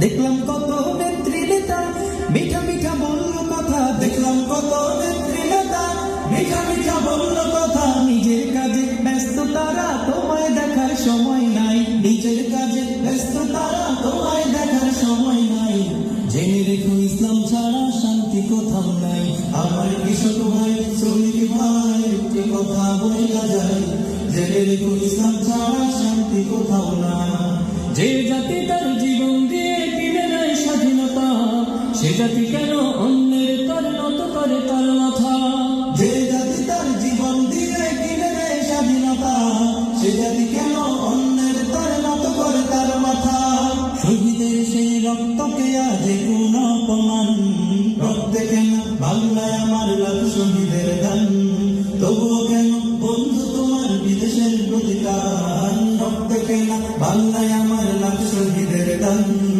দেখলাম কত নেত্রী নেতা। মিঠা মিঠা বলল কথা, দেখলাম কত নেত্রী নেতা। মিঠা মিঠা বলল কথা, নিজের কাজে ব্যস্ত তারা তোমায় দেখার সময় নাই। নিজের কাজে ব্যস্ত তারা তোমায় দেখার সময় নাই। জেনে রেখো ইসলাম ছাড়া শান্তি কোথাও নাই। আমার কৃষক ভাই, শ্রমিক ভাই, একটি কথা বলা যায়। জেনে রেখো ইসলাম ছাড়া শান্তি কোথাও না যে জাতি তার জীবন সে জাতি কেন অন্যের তার নত করে তার মাথা? যে জাতি তার জীবন দিয়ে কিনে নেয় স্বাধীনতা সে জাতি কেন অন্যের তার নত করে তার মাথা? শহীদের সেই রক্তকে আজ কোন অপমান? রক্তে কেন বাংলায় আমার লাখ শহীদের গান? তবুও কেন বন্ধু তোমার বিদেশের প্রতিকার? রক্তে কেন বাংলায় আমার লাখ শহীদের গান?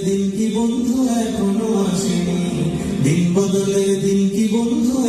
দিন কি বন্ধু এখনও আসেনি? দিন বদলের দিন কি বন্ধু